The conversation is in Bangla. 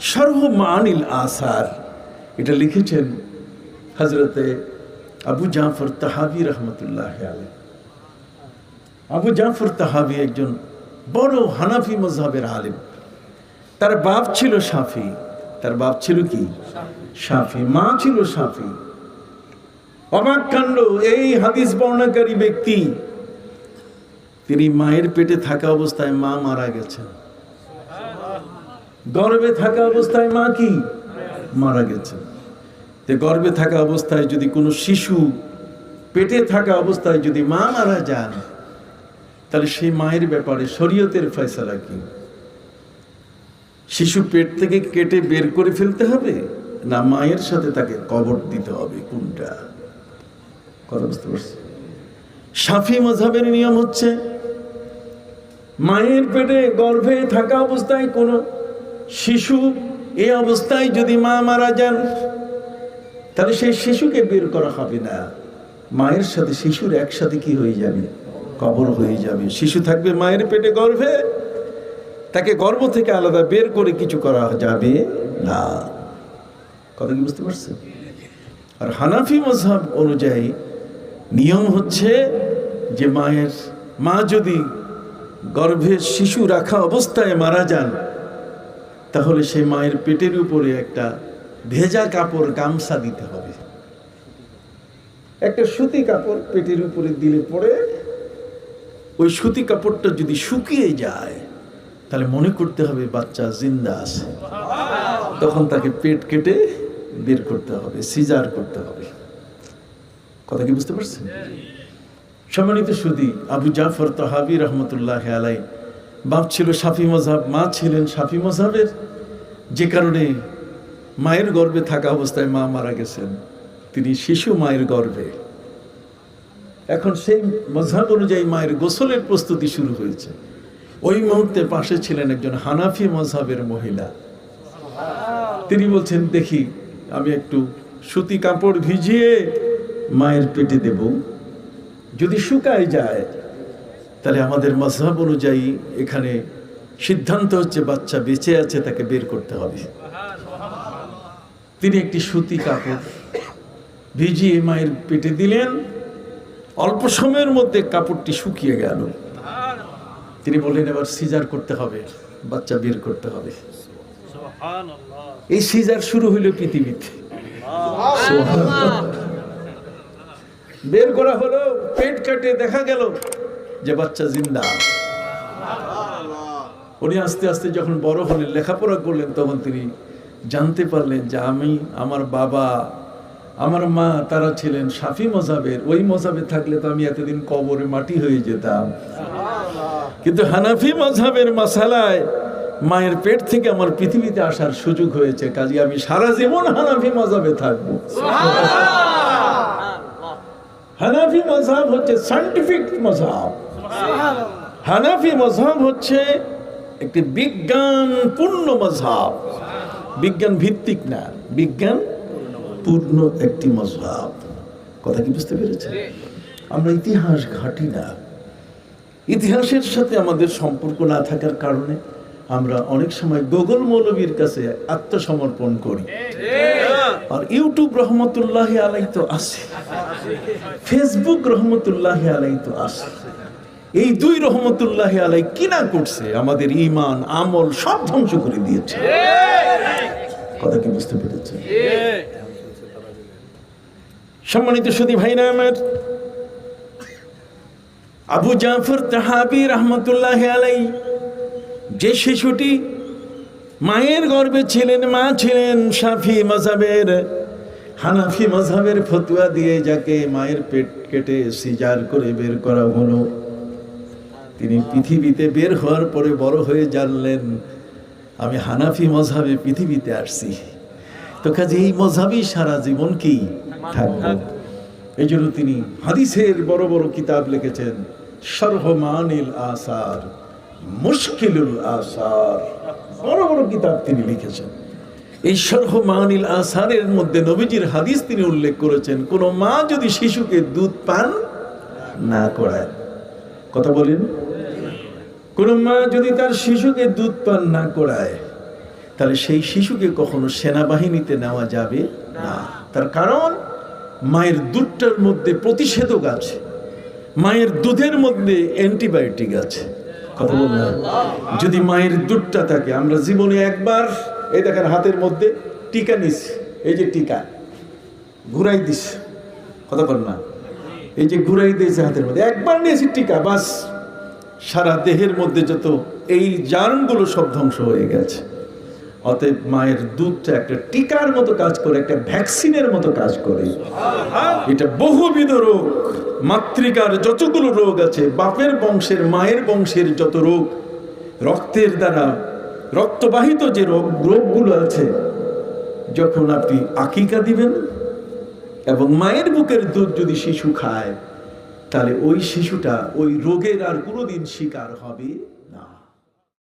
সর্বমানিল আসার। এটা লিখেছেন হজরতে আবু জাফর তাহাবি রহমতুল্লাহ আলী আবু জাফর তাহাবি একজন বড় হানাফি মজহাবের আলিম। তার বাপ ছিল সাফি তার বাপ ছিল কি? সাফি মা ছিল সাফি অবাক কাণ্ড, এই হাদিস বর্ণাকারী ব্যক্তি, তিনি মায়ের পেটে থাকা অবস্থায় মা মারা গেছেন। গর্ভে থাকা অবস্থায় মা কি? মারা গেছে যে গর্ভে থাকা অবস্থায় যদি কোনো শিশু পেটে থাকা অবস্থায় যদি মা মারা যান, তাহলে সেই মায়ের ব্যাপারে শরীয়তের ফয়সালা কি? শিশু পেট থেকে কেটে বের করে ফেলতে হবে না মায়ের সাথে তাকে কবর দিতে হবে? কোনটা? সাফি মজাবের নিয়ম হচ্ছে, মায়ের পেটে গর্ভে থাকা অবস্থায় কোনো শিশু এই অবস্থায় যদি মা মারা যান, তাহলে সেই শিশুকে বের করা হবে না। মায়ের সাথে শিশুর একসাথে কি হয়ে যাবে? কবর হয়ে যাবে। শিশু থাকবে মায়ের পেটে গর্ভে। তাকে গর্ভ থেকে আলাদা বের করে কিছু করা যাবে না। কথা কি বুঝতে পারছেন? আর হানাফি মজহাব অনুযায়ী নিয়ম হচ্ছে যে মায়ের, মা যদি গর্ভে শিশু রাখা অবস্থায় মারা যান তাহলে সেই মায়ের পেটের উপরে একটা ভেজা কাপড় গামছা দিতে হবে। একটা সুতি কাপড় পেটের উপরে দিলে পরে ওই সুতি কাপড়টা যদি শুকিয়ে যায়, তাহলে মনে করতে হবে বাচ্চা জিন্দা আছে। তখন তাকে পেট কেটে বের করতে হবে, সিজার করতে হবে। কথা কি বুঝতে পারছেন? সম্মানিত সুদী, আবু জাফর তহাবি রহমতুল্লাহ আলাই বাপ ছিল সাফি মজাব, মা ছিলেন সাফি মজাবের। যে কারণে মায়ের গর্ভে থাকা অবস্থায় মা মারা গেছেন। তিনি শিশু মায়ের গর্ভে। এখন সেই মজাব অনুযায়ী মায়ের গোসলের প্রস্তুতি শুরু হয়েছে। ওই মুহূর্তে পাশে ছিলেন একজন হানাফি মজাবের মহিলা। তিনি বলছেন, দেখি, আমি একটু সুতি কাপড় ভিজিয়ে মায়ের পেটে দেব। যদি শুকায় যায় তাহলে আমাদের মজহাব অনুযায়ী এখানে সিদ্ধান্ত হচ্ছে বাচ্চা বেঁচে আছে তাকে বের করতে হবে। তিনি একটি সুতি কাপড় ভিজিয়ে মায়ের পেটে দিলেন অল্প সময়ের মধ্যে কাপড়টি শুকিয়ে গেল। তিনি বললেন এবার সিজার করতে হবে বাচ্চা বের করতে হবে। এই সিজার শুরু হইল পৃথিবীতে। বের করা হলো পেট কাটে দেখা গেল যে বাচ্চা জিন্দা। উনি আস্তে আস্তে যখন বড় হলেন লেখাপড়া করলেন তখন তিনি জানতে পারলেন যে আমি আমার বাবা আমার মা তারা ছিলেন সাফি মজাবের। ওই মজাবে থাকলে তো আমি এতদিন কবরে মাটি হয়ে যেতাম। কিন্তু হানাফি মজাবের মাসালায় মায়ের পেট থেকে আমার পৃথিবীতে আসার সুযোগ হয়েছে। কাজে আমি সারা জীবন হানাফি মজাবে থাকব। হানাফি মজাব হচ্ছে সাইন্টিফিক মজাব। হানাফি মজাব হচ্ছে একটি বিজ্ঞান পূর্ণ মজাব বিজ্ঞান ভিত্তিক না বিজ্ঞান পূর্ণ একটি মজাব কথা কি বুঝতে পেরেছে আমরা ইতিহাস ঘাটি না। ইতিহাসের সাথে আমাদের সম্পর্ক না থাকার কারণে আমরা অনেক সময় গোগল মৌলবীর কাছে আত্মসমর্পণ করি। আর ইউটিউব রহমতুল্লাহ আলাই তো আছে। ফেসবুক রহমতুল্লাহ আলাই তো আছে। এই দুই রহমতুল্লাহ আলাই কিনা করছে, আমাদের ইমান আমল সব ধ্বংস করে দিয়েছে। কথা কি বুঝতে পেরেছে সম্মানিত সুদী ভাইরা আমার, আবু জাফর তাহাবি রহমতুল্লাহ আলাই যে শিশুটি মায়ের গর্ভে ছিলেন, মা ছিলেন সাফি মজাবের হানাফি মজাবের ফতুয়া দিয়ে যাকে মায়ের পেট কেটে সিজার করে বের করা হলো। তিনি পৃথিবীতে বের হওয়ার পরে বড় হয়ে জানলেন, আমি হানাফি মজাবে পৃথিবীতে আসছি। তো কাজে এই মজাবই সারা জীবন কি থাকব? এই জন্য তিনি হাদিসের বড় বড় কিতাব লিখেছেন, সর্বমানিল আসার, মুশকিলুল আসার। বড় বড় কিতাব তিনি লিখেছেন। এই সর্বমানিল আসারের মধ্যে নবীজির হাদিস তিনি উল্লেখ করেছেন, কোন মা যদি শিশুকে দুধ পান না করায় কথা বলেন। কোন মা যদি তার শিশুকে দুধ পান না করায়, তাহলে সেই শিশুকে কখনো সেনাবাহিনীতে নেওয়া যাবে না। তার কারণ, মায়ের দুধটার মধ্যে প্রতিষেধক আছে। মায়ের দুধের মধ্যে অ্যান্টিবায়োটিক আছে। কথা বললাম যদি মায়ের দুধটা থাকে, আমরা জীবনে একবার, এই দেখেন হাতের মধ্যে টিকা নিস এই যে টিকা, ঘুরাই দিস কথা বল না। এই যে ঘুরাই দিয়েছে হাতের মধ্যে একবার নিয়েছি টিকা বাস। সারা দেহের মধ্যে যত এই জার্মগুলো সব ধ্বংস হয়ে গেছে। অতএব মায়ের দুধটা একটা টিকার মতো কাজ করে একটা ভ্যাকসিনের মতো কাজ করে। এটা বহুবিধ রোগ মাতৃকার যতগুলো রোগ আছে বাপের বংশের মায়ের বংশের যত রোগ রক্তের দ্বারা রক্তবাহিত যে রোগ রোগগুলো আছে যখন আপনি আকিকা দিবেন এবং মায়ের বুকের দুধ যদি শিশু খায়, তাহলে ওই শিশুটা ওই রোগের আর কোনোদিন শিকার হবে?